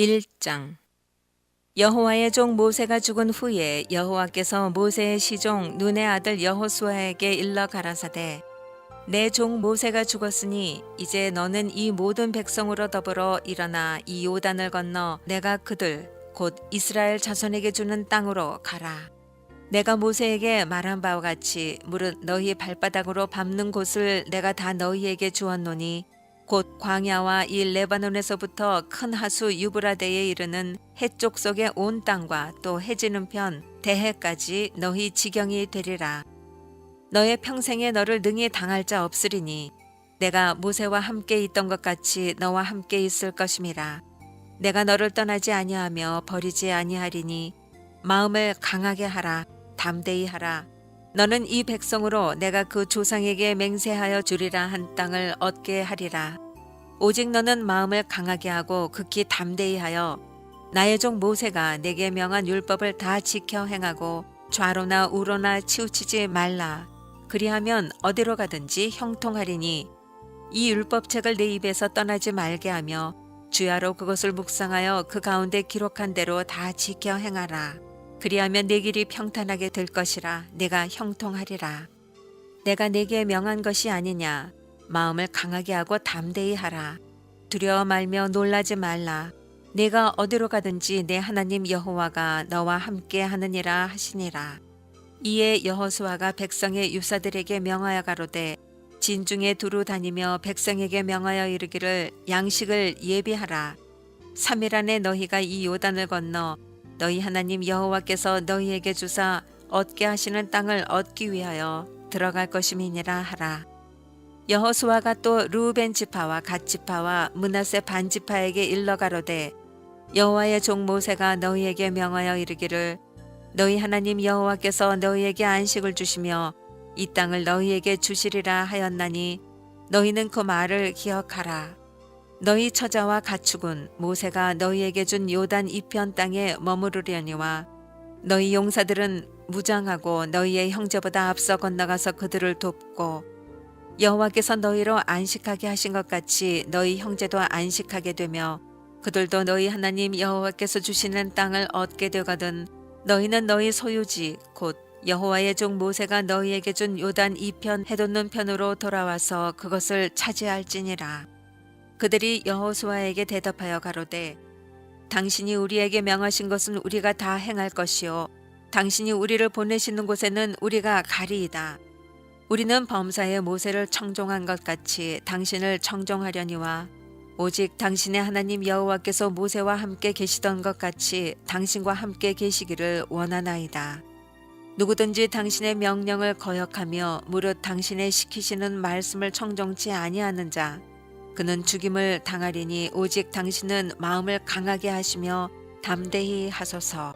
1장. 여호와의 종 모세가 죽은 후에 여호와께서 모세의 시종 눈의 아들 여호수아에게 일러 가라사대 내 종 모세가 죽었으니 이제 너는 이 모든 백성으로 더불어 일어나 이 요단을 건너 내가 그들 곧 이스라엘 자손에게 주는 땅으로 가라. 내가 모세에게 말한 바와 같이 무릇 너희 발바닥으로 밟는 곳을 내가 다 너희에게 주었노니 곧 광야와 이 레바논에서부터 큰 하수 유브라데에 이르는 해쪽 속의 온 땅과 또 해지는 편 대해까지 너희 지경이 되리라. 너의 평생에 너를 능히 당할 자 없으리니 내가 모세와 함께 있던 것 같이 너와 함께 있을 것임이라. 내가 너를 떠나지 아니하며 버리지 아니하리니 마음을 강하게 하라 담대히 하라. 너는 이 백성으로 내가 그 조상에게 맹세하여 주리라 한 땅을 얻게 하리라. 오직 너는 마음을 강하게 하고 극히 담대히 하여 나의 종 모세가 내게 명한 율법을 다 지켜 행하고 좌로나 우로나 치우치지 말라. 그리하면 어디로 가든지 형통하리니 이 율법책을 내 입에서 떠나지 말게 하며 주야로 그것을 묵상하여 그 가운데 기록한 대로 다 지켜 행하라. 그리하면 내 길이 평탄하게 될 것이라 내가 형통하리라. 내가 내게 명한 것이 아니냐. 마음을 강하게 하고 담대히 하라. 두려워 말며 놀라지 말라. 내가 어디로 가든지 내 하나님 여호와가 너와 함께 하느니라 하시니라. 이에 여호수아가 백성의 유사들에게 명하여 가로되 진중에 두루 다니며 백성에게 명하여 이르기를 양식을 예비하라. 3일 안에 너희가 이 요단을 건너 너희 하나님 여호와께서 너희에게 주사 얻게 하시는 땅을 얻기 위하여 들어갈 것임이니라 하라. 여호수아가 또 루벤 지파와 갓 지파와 문하세 반 지파에게 일러 가로되 여호와의 종 모세가 너희에게 명하여 이르기를 너희 하나님 여호와께서 너희에게 안식을 주시며 이 땅을 너희에게 주시리라 하였나니 너희는 그 말을 기억하라. 너희 처자와 가축은 모세가 너희에게 준 요단 이편 땅에 머무르려니와 너희 용사들은 무장하고 너희의 형제보다 앞서 건너가서 그들을 돕고 여호와께서 너희로 안식하게 하신 것 같이 너희 형제도 안식하게 되며 그들도 너희 하나님 여호와께서 주시는 땅을 얻게 되거든 너희는 너희 소유지 곧 여호와의 종 모세가 너희에게 준 요단 이편 해돋는 편으로 돌아와서 그것을 차지할지니라 그들이 여호수아에게 대답하여 가로되 당신이 우리에게 명하신 것은 우리가 다 행할 것이요 당신이 우리를 보내시는 곳에는 우리가 가리이다 우리는 범사에 모세를 청종한 것 같이 당신을 청종하려니와 오직 당신의 하나님 여호와께서 모세와 함께 계시던 것 같이 당신과 함께 계시기를 원하나이다. 누구든지 당신의 명령을 거역하며 무릇 당신의 시키시는 말씀을 청정치 아니하는 자 그는 죽임을 당하리니 오직 당신은 마음을 강하게 하시며 담대히 하소서.